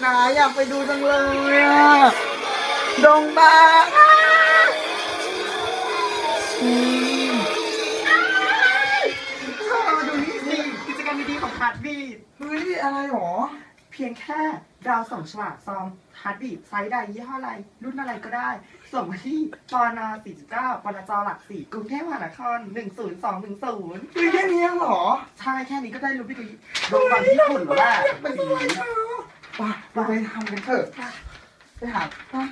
หนาอยากไปดูจังเลยดงบาอืดูนี่สิกิจกรรมดีๆของฮาร์ดบีดเฮ้ยอะไรหรอ เพียงแค่ดาวส่งฉลากซองฮาร์ดบีดไซส์ใดยี่ห้ออะไร รุ่นอะไรก็ได้ ส่งมาที่ปอนอ49ปอนจหลักสี่กรุงเทพมหานคร 10210 คือแค่นี้หรอ ใช่แค่นี้ก็ได้รู้ไปดีโดนฟังที่คุณหรอว่า มันสวยมา ป่ะเราไปทำกันเถอะไปหาป่ะ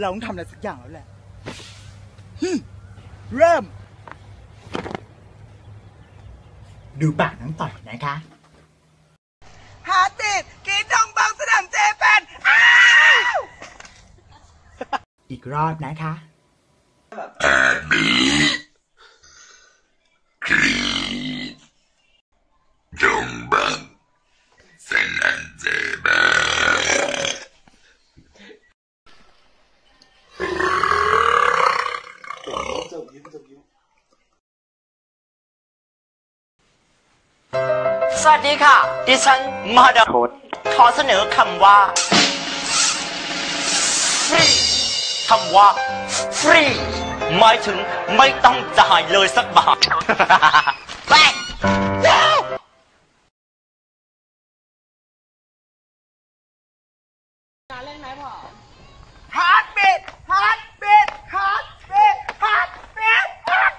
เราต้องทำอะไรสักอย่างแล้วแหละฮึ่มเริ่ม ดูปากน้องต่อยนะคะ หาติดกีดองบางสนามเจแปน อีกรอบนะคะ สวัสดีค่ะ ดิฉันมาดามขอเสนอคำว่าฟรี คำว่าฟรีหมายถึงไม่ต้องจ่ายเลยสักบาทแป๊กฮาร์ดบิดฮาร์ดบีทฮาร์ดบีทฮาร์ดบีทฮาร์ด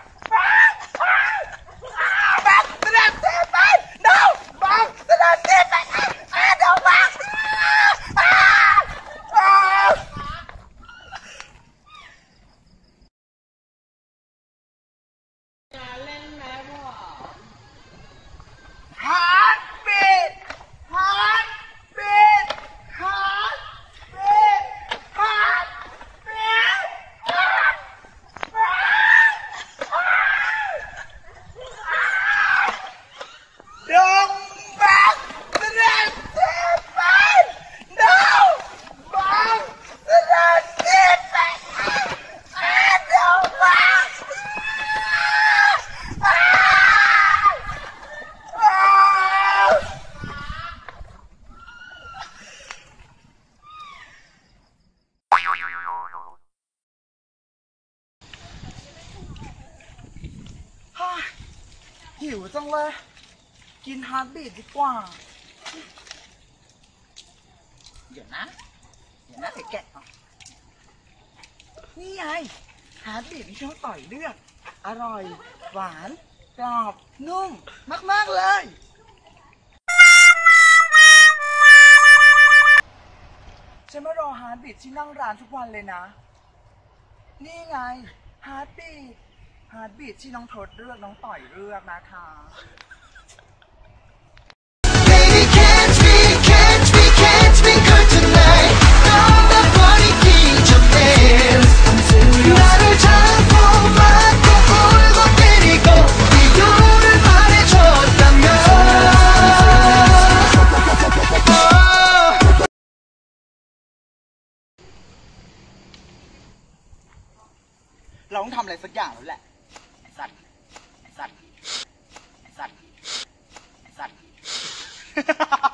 บางสนามเจแปน no บางสนามเจแปนอ่าเดี๋ยวบางอ่าอ่า ฮาร์ดบีทฮาร์ดบีทฮาร์ดบีทฮาร์ดบีทฮาร์ดดงบังสนามเจ็บไปดงบังสนามเจ็บไปอาดงบังอ่า หิวจังเลย กินฮาร์ดบีทดีกว่า เดี๋ยวนะ เดี๋ยวนะเดี๋ยวแกะก่อนนี่ไงฮาร์ดบีทที่เขาต่อยเลือกอร่อย หวาน กรอบ นุ่ม มาก ๆ เลย ฉันมารอฮาร์ดบีทที่นั่งร้านทุกวันเลยนะ นี่ไง ฮาร์ดบีท ฮาร์ดบีทที่น้องทศเลือกน้องต่อยเลือกนะคะ เราต้องทำอะไรสักอย่างแล้วแหละ Sắt. Sắt. Sắt. Sắt.